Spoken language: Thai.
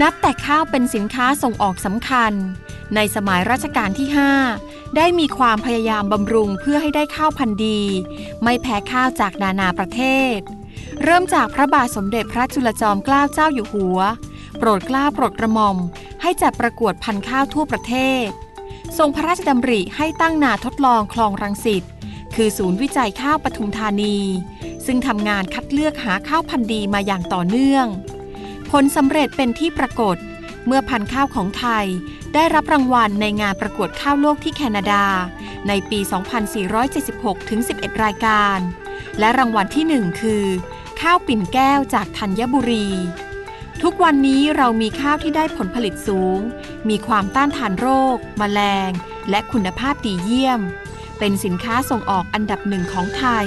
นับแต่ข้าวเป็นสินค้าส่งออกสำคัญ ในสมัยรัชกาลที่ 5 ได้มีความพยายามบำรุงเพื่อให้ได้ข้าวพันธุ์ดี ไม่แพ้ข้าวจากนานาประเทศ เริ่มจากพระบาทสมเด็จพระจุลจอมเกล้าเจ้าอยู่หัว โปรดเกล้าโปรดกระหม่อม ให้จัดประกวดพันธุ์ข้าวทั่วประเทศ ทรงพระราชดำริให้ตั้งนาทดลองคลองรังสิตคือศูนย์วิจัยข้าวปทุมธานี ซึ่งทำงานคัดเลือกหาข้าวพันธุ์ดีมาอย่างต่อเนื่อง ผลสำเร็จเป็นที่ปรากฏ เมื่อพันธุ์ข้าวของไทย ได้รับรางวัลในงานประกวดข้าวโลกที่แคนาดา ในปี 2476 ถึง 11 รายการ และรางวัลที่ 1 คือ ข้าวปิ่นแก้วจากธัญบุรี ทุกวันนี้เรามีข้าวที่ได้ผลผลิตสูง มีความต้านทานโรค แมลง และคุณภาพดีเยี่ยม เป็นสินค้าส่งออกอันดับหนึ่งของไทย